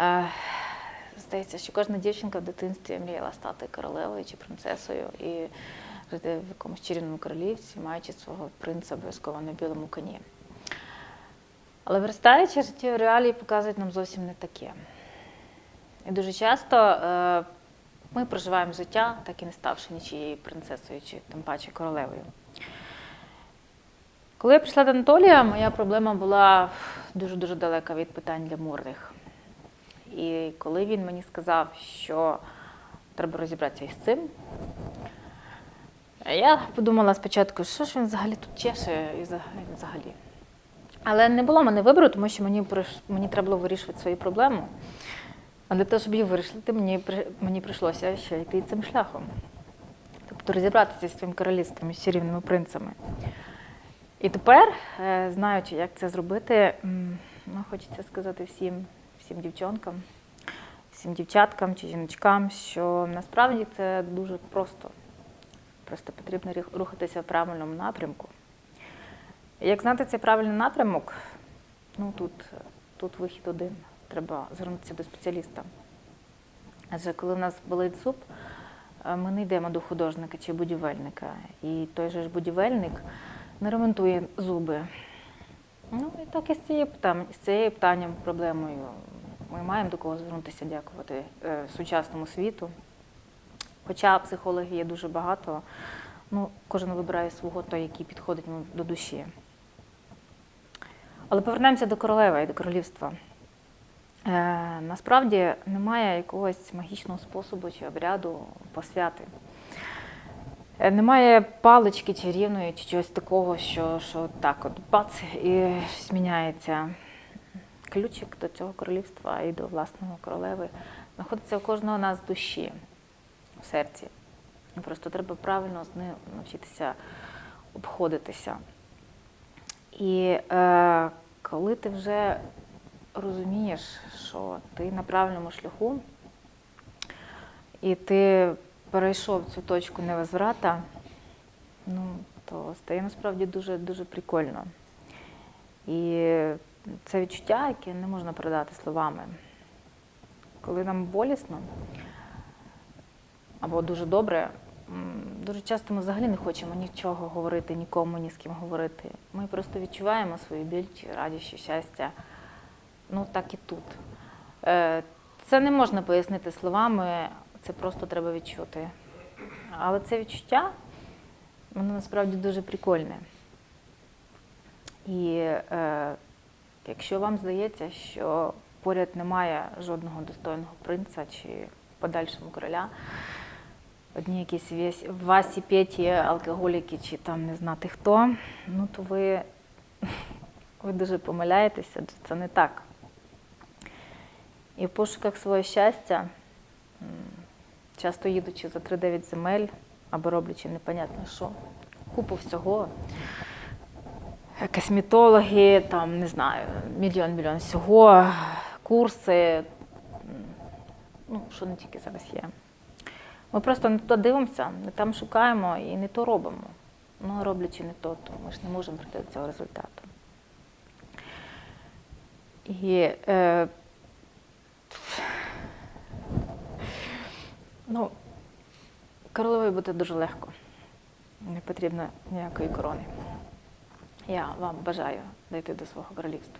Е, Здається, що кожна дівчинка в дитинстві мріяла стати королевою чи принцесою і жити в якомусь чарівному королівстві, маючи свого принца обов'язково на білому коні. Але виростаючи, життєві реалії показують нам зовсім не таке. І дуже часто е, ми проживаємо життя, так і не ставши нічією принцесою чи тим паче королевою. Коли я прийшла до Анатолія, моя проблема була дуже-дуже далека від питань для мурних. І коли він мені сказав, що треба розібратися із цим, я подумала спочатку, що ж він взагалі тут чеше і взагалі-. Але не було в мене вибору, тому що мені, мені треба було вирішувати свою проблему. А для того, щоб її вирішити, мені, мені прийшлося ще йти цим шляхом. Тобто розібратися зі своїм королівством з чарівними принцами. І тепер, е, знаючи, як це зробити, ну, хочеться сказати всім, всім дівчонкам, всім дівчаткам чи жіночкам, що насправді це дуже просто. Просто потрібно рухатися в правильному напрямку. Як знати цей правильний напрямок, ну тут, тут вихід один. Треба звернутися до спеціаліста. Адже коли в нас болить зуб, е, ми не йдемо до художника чи будівельника. І той же ж будівельник не ремонтує зуби. Ну і так і з цією питанням, з цією питанням, проблемою. Ми маємо до кого звернутися, дякувати е, сучасному світу. Хоча психологів є дуже багато, ну, кожен вибирає свого той, який підходить йому до душі. Але повернемося до королеви і до королівства. Е, насправді немає якогось магічного способу чи обряду посвяти. Е, Немає палички чарівної чи чогось такого, що, що так от бац і щось міняється. Ключик до цього королівства і до власного королеви знаходиться у кожного нас в душі, в серці. Просто треба правильно з ним навчитися обходитися. І е, коли ти вже розумієш, що ти на правильному шляху, і ти перейшов цю точку невозврата, ну, то стає насправді дуже дуже прикольно. І це відчуття, яке не можна передати словами. Коли нам болісно або дуже добре, дуже часто ми взагалі не хочемо нічого говорити, нікому ні з ким говорити. Ми просто відчуваємо свою біль, радість, щастя. Ну так і тут. Е, Це не можна пояснити словами, це просто треба відчути. Але це відчуття, воно насправді дуже прикольне. І е, якщо вам здається, що поряд немає жодного достойного принца чи подальшому короля, одні якісь весь- Васі, Петі, алкоголіки чи там не знати хто, ну то ви, ви дуже помиляєтеся, це не так. І в пошуках свого щастя, часто їдучи за 3-9 земель або роблячи непонятно що, купу всього, косметологи, там, не знаю, мільйон-мільйон всього, курси, ну, що не тільки зараз є. Ми просто не туди дивимося, не там шукаємо і не то робимо. Ну, роблячи не то, то ми ж не можемо прийти до цього результату. І е, ну, королевою бути дуже легко. Не потрібно ніякої корони. Я вам бажаю дійти до свого королівства.